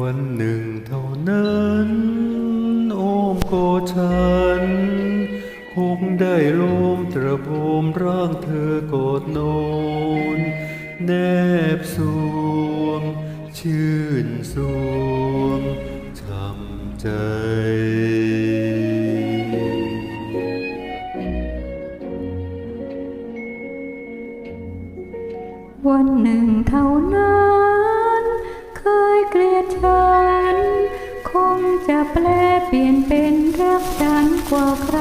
วันหนึ่งเท่านั้น โอมโกฉัน คงได้ลมตระโบมร่างเธอกดนอนแนบสวง ชื่นสวงช้ำใจวันหนึ่งเท่านั้น เคยเกลียดฉัน คงจะแปลเปลี่ยนเป็นรักฉันกว่าใคร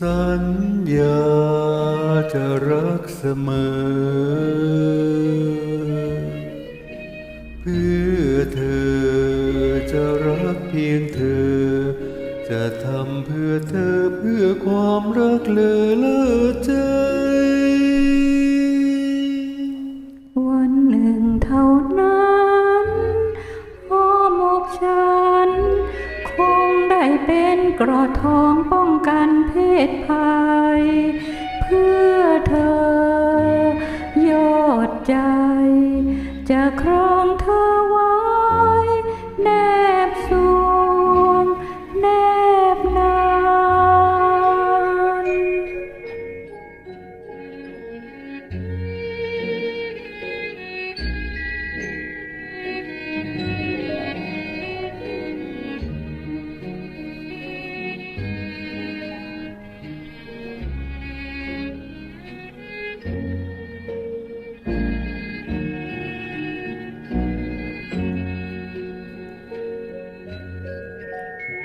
สัญญาจะรักเสมอ เพื่อเธอจะรักเพียงเธอ จะทำเพื่อเธอเพื่อความรักเลอเลิศ กราะทองป้องกันเพศภัย เพื่อเธอยอดใจจะค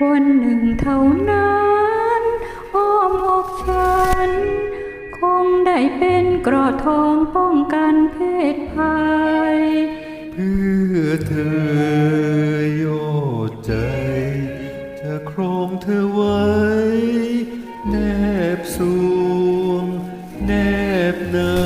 วันหนึ่งเท่านั้นอ้อมอกฉัน คงได้เป็นกรอทองป้องกันเพศภัย เพื่อเธอโยใจ จะครองเธอไว้ แนบสูงแนบเนา